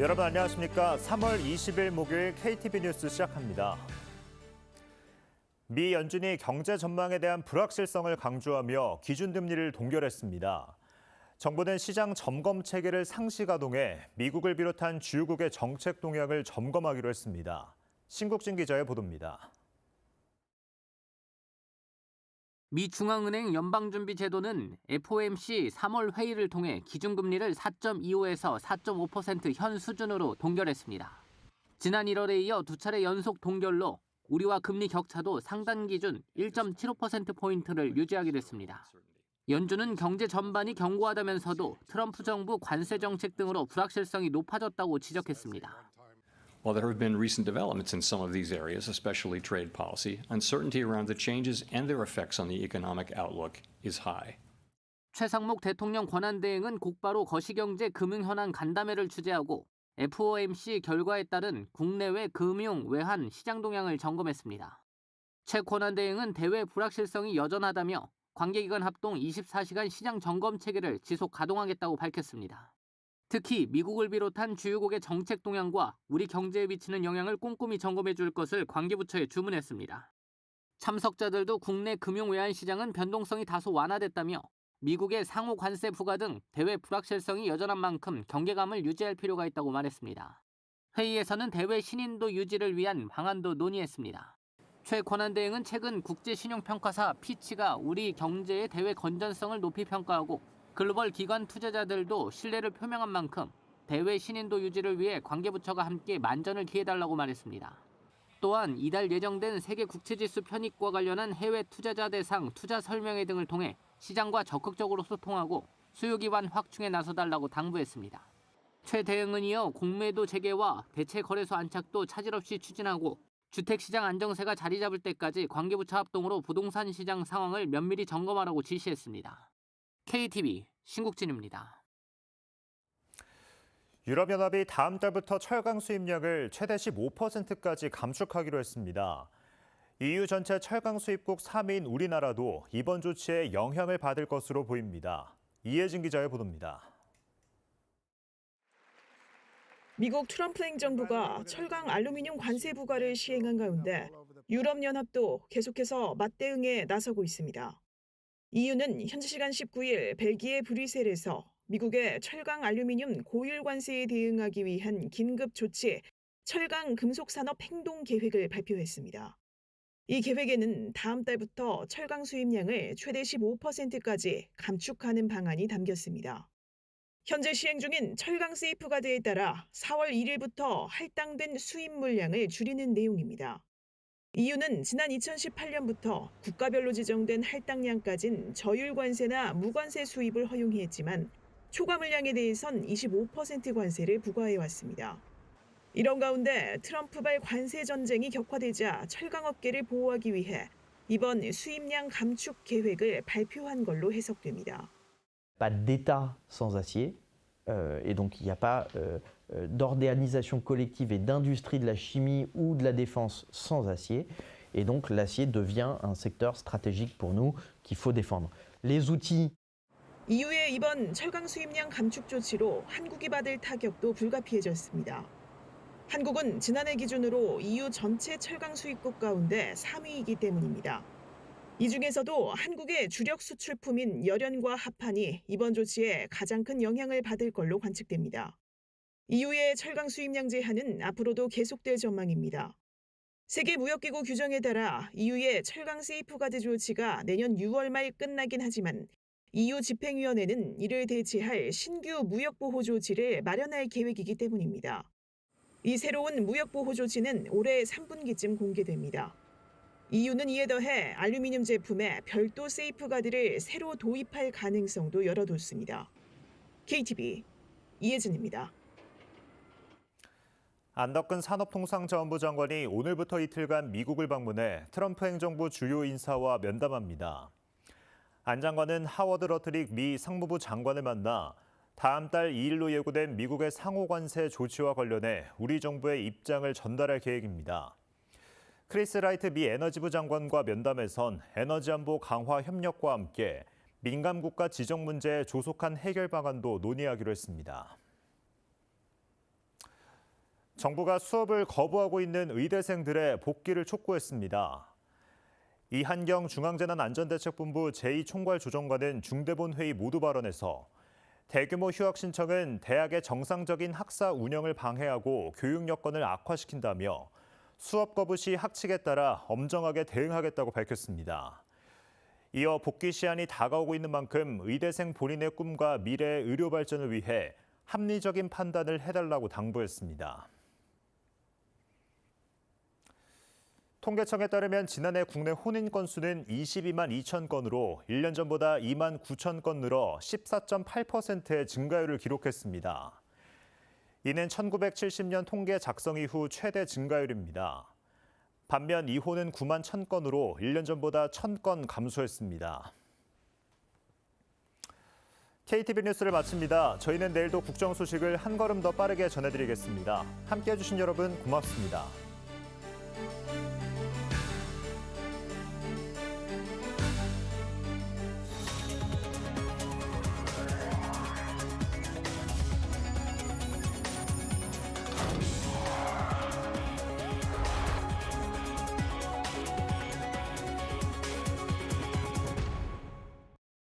여러분 안녕하십니까? 3월 20일 목요일 KTV 뉴스 시작합니다. 미 연준이 경제 전망에 대한 불확실성을 강조하며 기준 금리를 동결했습니다. 정부는 시장 점검 체계를 상시 가동해 미국을 비롯한 주요국의 정책 동향을 점검하기로 했습니다. 신국진 기자의 보도입니다. 미 중앙은행 연방준비제도는 FOMC 3월 회의를 통해 기준금리를 4.25에서 4.5%현 수준으로 동결했습니다. 지난 1월에 이어 두 차례 연속 동결로 우리와 금리 격차도 상단 기준 1.75%포인트를 유지하게 됐습니다. 연준은 경제 전반이 견고하다면서도 트럼프 정부 관세 정책 등으로 불확실성이 높아졌다고 지적했습니다. While there have been recent developments in some of these areas, especially trade policy, uncertainty around the changes and their effects on the economic outlook is high. 최상목 대통령 권한대행은 곧바로 거시경제 금융 현안 간담회를 취재하고 FOMC 결과에 따른 국내외 금융, 외환, 시장 동향을 점검했습니다. 최 권한대행은 대외 불확실성이 여전하다며 관계기관 합동 24시간 시장 점검 체계를 지속 가동하겠다고 밝혔습니다. 특히 미국을 비롯한 주요국의 정책 동향과 우리 경제에 미치는 영향을 꼼꼼히 점검해 줄 것을 관계부처에 주문했습니다. 참석자들도 국내 금융 외환 시장은 변동성이 다소 완화됐다며 미국의 상호 관세 부과 등 대외 불확실성이 여전한 만큼 경계감을 유지할 필요가 있다고 말했습니다. 회의에서는 대외 신인도 유지를 위한 방안도 논의했습니다. 최 권한대행은 최근 국제신용평가사 피치가 우리 경제의 대외 건전성을 높이 평가하고 글로벌 기관 투자자들도 신뢰를 표명한 만큼 대외 신인도 유지를 위해 관계부처가 함께 만전을 기해달라고 말했습니다. 또한 이달 예정된 세계 국채지수 편입과 관련한 해외 투자자 대상 투자 설명회 등을 통해 시장과 적극적으로 소통하고 수요기반 확충에 나서달라고 당부했습니다. 최 대응은 이어 공매도 재개와 대체 거래소 안착도 차질 없이 추진하고 주택시장 안정세가 자리 잡을 때까지 관계부처 합동으로 부동산 시장 상황을 면밀히 점검하라고 지시했습니다. KTV 신국진입니다. 유럽연합이 다음 달부터 철강 수입량을 최대 15%까지 감축하기로 했습니다. EU 전체 철강 수입국 3위인 우리나라도 이번 조치에 영향을 받을 것으로 보입니다. 이혜진 기자의 보도입니다. 미국 트럼프 행정부가 철강 알루미늄 관세 부과를 시행한 가운데 유럽연합도 계속해서 맞대응에 나서고 있습니다. EU는 현지 시간 19일 벨기에 브뤼셀에서 미국의 철강 알루미늄 고율 관세에 대응하기 위한 긴급 조치 철강 금속 산업 행동 계획을 발표했습니다. 이 계획에는 다음 달부터 철강 수입량을 최대 15%까지 감축하는 방안이 담겼습니다. 현재 시행 중인 철강 세이프가드에 따라 4월 1일부터 할당된 수입 물량을 줄이는 내용입니다. EU는 지난 2018년부터 국가별로 지정된 할당량까진 저율 관세나 무관세 수입을 허용해 했지만 초과 물량에 대해선 25% 관세를 부과해 왔습니다. 이런 가운데 트럼프발 관세 전쟁이 격화되자 철강업계를 보호하기 위해 이번 수입량 감축 계획을 발표한 걸로 해석됩니다. pas d'État sans acier, et donc il n'y a pas euh, euh, d'organisation collective et d'industrie de la chimie ou de la défense sans acier, et donc l'acier devient un secteur stratégique pour nous qu'il faut défendre. Les outils EU의 이번 철강 수입량 감축 조치로 한국이 받을 타격도 불가피해졌습니다. 한국은 지난해 기준으로 EU 전체 철강 수입국 가운데 3위이기 때문입니다. 이 중에서도 한국의 주력 수출품인 열연과 합판이 이번 조치에 가장 큰 영향을 받을 걸로 관측됩니다. EU의 철강 수입량 제한은 앞으로도 계속될 전망입니다. 세계무역기구 규정에 따라 EU의 철강 세이프가드 조치가 내년 6월 말 끝나긴 하지만 EU 집행위원회는 이를 대체할 신규 무역보호 조치를 마련할 계획이기 때문입니다. 이 새로운 무역보호 조치는 올해 3분기쯤 공개됩니다. EU는 이에 더해 알루미늄 제품에 별도 세이프가드를 새로 도입할 가능성도 열어뒀습니다. KTV 이혜진입니다. 안덕근 산업통상자원부 장관이 오늘부터 이틀간 미국을 방문해 트럼프 행정부 주요 인사와 면담합니다. 안 장관은 하워드 러트릭 미 상무부 장관을 만나 다음 달 2일로 예고된 미국의 상호 관세 조치와 관련해 우리 정부의 입장을 전달할 계획입니다. 크리스 라이트 미 에너지부 장관과 면담에선 에너지 안보 강화 협력과 함께 민감 국가 지정 문제의 조속한 해결 방안도 논의하기로 했습니다. 정부가 수업을 거부하고 있는 의대생들의 복귀를 촉구했습니다. 이한경 중앙재난안전대책본부 제2총괄 조정관은 중대본 회의 모두 발언에서 대규모 휴학 신청은 대학의 정상적인 학사 운영을 방해하고 교육 여건을 악화시킨다며 수업 거부 시 학칙에 따라 엄정하게 대응하겠다고 밝혔습니다. 이어 복귀 시한이 다가오고 있는 만큼 의대생 본인의 꿈과 미래의 의료 발전을 위해 합리적인 판단을 해달라고 당부했습니다. 통계청에 따르면 지난해 국내 혼인 건수는 22만 2천 건으로 1년 전보다 2만 9천 건 늘어 14.8%의 증가율을 기록했습니다. 이는 1970년 통계 작성 이후 최대 증가율입니다. 반면 이혼은 9만 1천 건으로 1년 전보다 1천 건 감소했습니다. KTV 뉴스를 마칩니다. 저희는 내일도 국정 소식을 한 걸음 더 빠르게 전해드리겠습니다. 함께해 주신 여러분 고맙습니다.